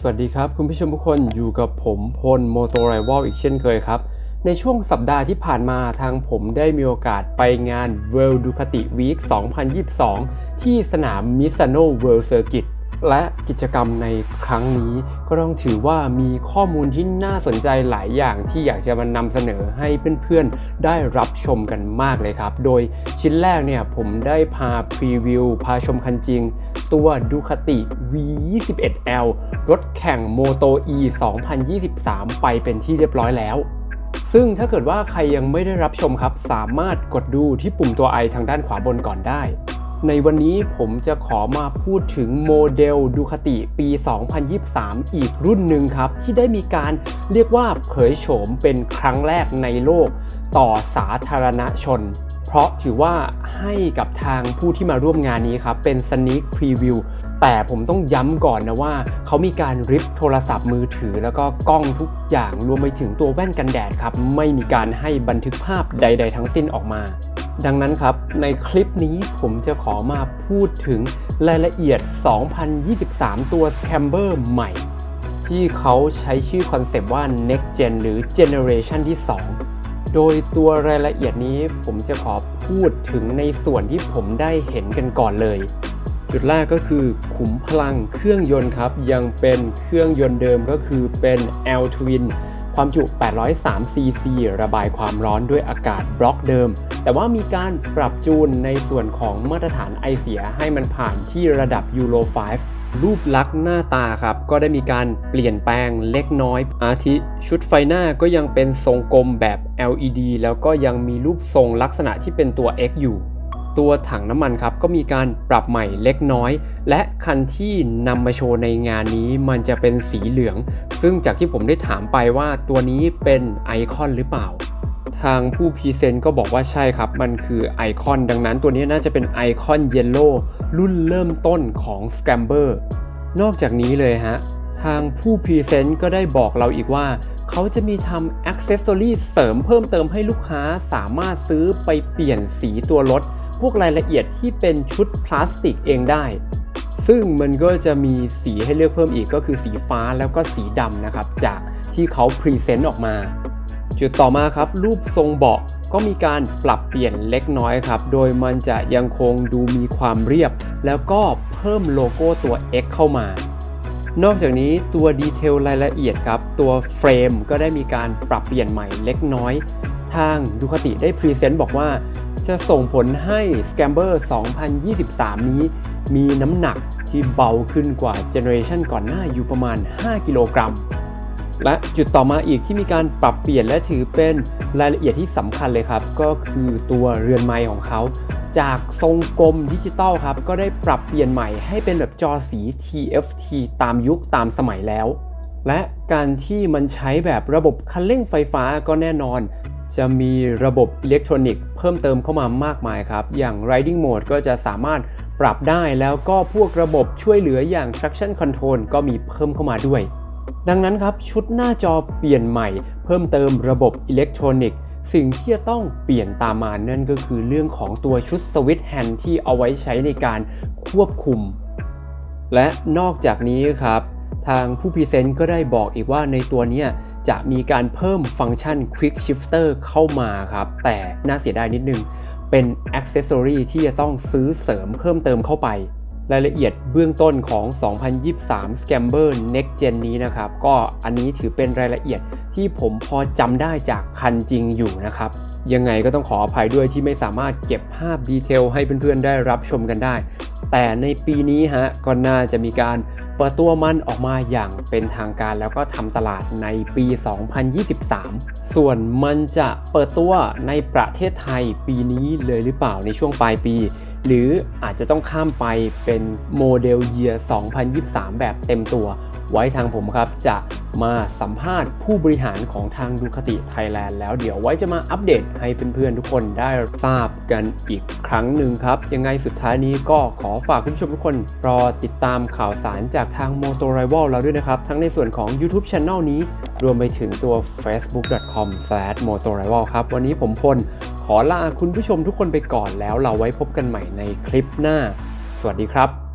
สวัสดีครับคุณผู้ชมทุกคนอยู่กับผมพลโมโตไรว a l อีกเช่นเคยครับ ในช่วงสัปดาห์ที่ผ่านมาทางผมได้มีโอกาสไปงาน World Ducati Week 2022 ที่สนาม Misano World Circuit และกิจกรรมในครั้งนี้ก็ต้องถือว่ามีข้อมูลที่น่าสนใจหลายอย่างที่อยากจะมานำเสนอให้เพื่อนๆ ได้รับชมกันมากเลยครับ โดยชิ้นแรกเนี่ยผมได้พาพรีวิวพาชมคันจริง ตัว Ducati V21L รถแข่ง Moto E 2023 ไปเป็นที่เรียบร้อยแล้ว ซึ่งถ้าเกิดว่าใครยังไม่ได้รับชมครับ สามารถกดดูที่ปุ่มตัว i ทางด้านขวาบนก่อนได้ ในวันนี้ผมจะขอมาพูดถึงโมเดลดูคติปี 2023 อีกรุ่นหนึ่งครับ ที่ได้มีการเรียกว่าเผยโฉมเป็นครั้งแรกในโลกต่อสาธารณชน เพราะถือว่าให้กับทางผู้ที่มาร่วมงานนี้ครับ เป็น sneak preview แต่ผมต้องย้ำก่อนนะว่า เขามีการริปโทรศัพท์มือถือ แล้วก็กล้องทุกอย่างรวมไปถึงตัวแว่นกันแดดครับ ไม่มีการให้บันทึกภาพใด ๆ ทั้งสิ้นออกมา ดังนั้นครับ ในคลิปนี้ผมจะขอมาพูดถึงรายละเอียด 2023 ตัว Scamber ใหม่ ที่เขาใช้ชื่อคอนเซปต์ว่า Next Gen หรือ Generation ที่ 2 โดยตัวรายละเอียดนี้ผมจะขอพูดถึงในส่วนที่ผมได้เห็นกันก่อนเลย จุดแรกก็คือขุมพลังเครื่องยนต์ครับ ยังเป็นเครื่องยนต์เดิมก็คือเป็น L Twin ความจุ 803 cc ระบายความร้อนด้วยอากาศบล็อกเดิม แต่ว่ามีการปรับจูนในส่วนของมาตรฐานไอเสียให้มันผ่านที่ระดับ Euro 5 รูปลักษณ์หน้าตาครับ ก็ได้มีการเปลี่ยนแปลงเล็กน้อย อาทิชุดไฟหน้าก็ยังเป็นทรงกลมแบบ LED แล้วก็ยังมีรูปทรงลักษณะที่เป็นตัว X อยู่ ตัวถังน้ำมันครับ ก็มีการปรับใหม่เล็กน้อย และคันที่นำมาโชว์ในงานนี้มันจะเป็นสีเหลือง ซึ่งจากที่ผมได้ถามไปว่าตัวนี้เป็นไอคอนหรือเปล่า ทางผู้พรีเซนต์ก็บอกว่าใช่ครับ มันคือไอคอนดังนั้นตัวนี้น่าจะเป็นไอคอนเยลโล่รุ่นเริ่มต้นของ Scramber นอกจากนี้เลยฮะ ทางผู้พรีเซนต์ก็ได้บอกเราอีกว่า เขาจะมีทำอ็อกเซสซอรี่เสริมเพิ่มเติมให้ลูกค้าสามารถซื้อไปเปลี่ยนสีตัวรถ พวกรายละเอียดที่เป็นชุดพลาสติกเองได้ ซึ่งมันก็จะมีสีให้เลือกเพิ่มอีกก็คือสีฟ้าแล้วก็สีดำนะครับ จากที่เขาพรีเซนต์ออกมา จุดต่อมาครับรูปทรงเบาะก็มีการปรับเปลี่ยนเล็กน้อยครับ โดยมันจะยังคงดูมีความเรียบ แล้วก็เพิ่มโลโก้ตัว X เข้ามานอกจากนี้ตัวดีเทลรายละเอียดครับ ตัวเฟรมก็ได้มีการปรับเปลี่ยนใหม่เล็กน้อย ทางดูคติได้พรีเซนต์บอกว่า จะส่งผลให้ Scamber 2023 นี้ มีน้ำหนักที่เบาขึ้นกว่าเจเนอเรชันก่อนหน้าอยู่ประมาณ 5 กิโลกรัม และจุดต่อมาอีกที่มีการปรับเปลี่ยนและถือเป็นรายละเอียดที่สำคัญเลยครับ ก็คือตัวเรือนไม้ของเขา จากทรงกลมดิจิตอลครับ ก็ได้ปรับเปลี่ยนใหม่ให้เป็นแบบจอสี TFT ตามยุคตามสมัยแล้ว และการที่มันใช้แบบระบบคันเร่งไฟฟ้าก็แน่นอน จะมีระบบอิเล็กทรอนิกส์เพิ่มเติมเข้ามามากมายครับ อย่าง Riding Mode ก็จะสามารถปรับได้แล้วก็พวกระบบช่วยเหลืออย่าง Traction Control ก็มีเพิ่มเข้ามาด้วย ดังนั้นครับชุดหน้าจอเปลี่ยนใหม่ เพิ่มเติมระบบอิเล็กทรอนิกส์สิ่งที่จะต้องเปลี่ยนตามมานั่นก็คือเรื่องของตัวชุดสวิตช์แฮนด์ที่เอาไว้ใช้ในการควบคุม และนอกจากนี้ครับทางผู้พรีเซนต์ก็ได้บอกอีกว่าในตัวนี้จะมีการเพิ่มฟังก์ชัน Quick Shifter เข้ามาครับ แต่น่าเสียดายนิดนึง เป็น Accessory ที่จะต้องซื้อเสริมเพิ่มเติมเข้าไป รายละเอียดเบื้องต้นของ 2023 Scamber Next Gen นี้นะครับ ก็อันนี้ถือเป็นรายละเอียดที่ผมพอจำได้จากคันจริงอยู่นะครับ ยังไงก็ต้องขออภัยด้วยที่ไม่สามารถเก็บภาพดีเทลให้เพื่อนๆได้รับชมกันได้ แต่ในปีนี้ฮะก็น่าจะมีการเปิดตัวมันออกมาอย่างเป็นทางการแล้วก็ทำตลาดในปี 2023 ส่วนมันจะเปิดตัวในประเทศไทยปีนี้เลยหรือเปล่าในช่วงปลายปี หรืออาจจะต้องข้ามไปเป็นโมเดลเยียร์ 2023 แบบเต็มตัว ไว้ทางผมครับจะมาสัมภาษณ์ผู้บริหารของทางดูคติไทยแลนด์แล้วเดี๋ยวไว้จะมาอัปเดตให้เพื่อนๆทุกคนได้ทราบกันอีกครั้งหนึ่งครับ ยังไงสุดท้ายนี้ก็ขอฝากคุณผู้ชมทุกคน รอติดตามข่าวสารจากทาง m o t o r i v a l เราด้วยนะครับ ทั้งในส่วนของ YouTube Channel นี้ รวมไปถึงตัว facebook.com/motorival ครับ วันนี้ผมพล อลาคุณผู้ชมทุกคนไปก่อนแล้วเราไว้พบกันใหม่ในคลิปหน้า สวัสดีครับ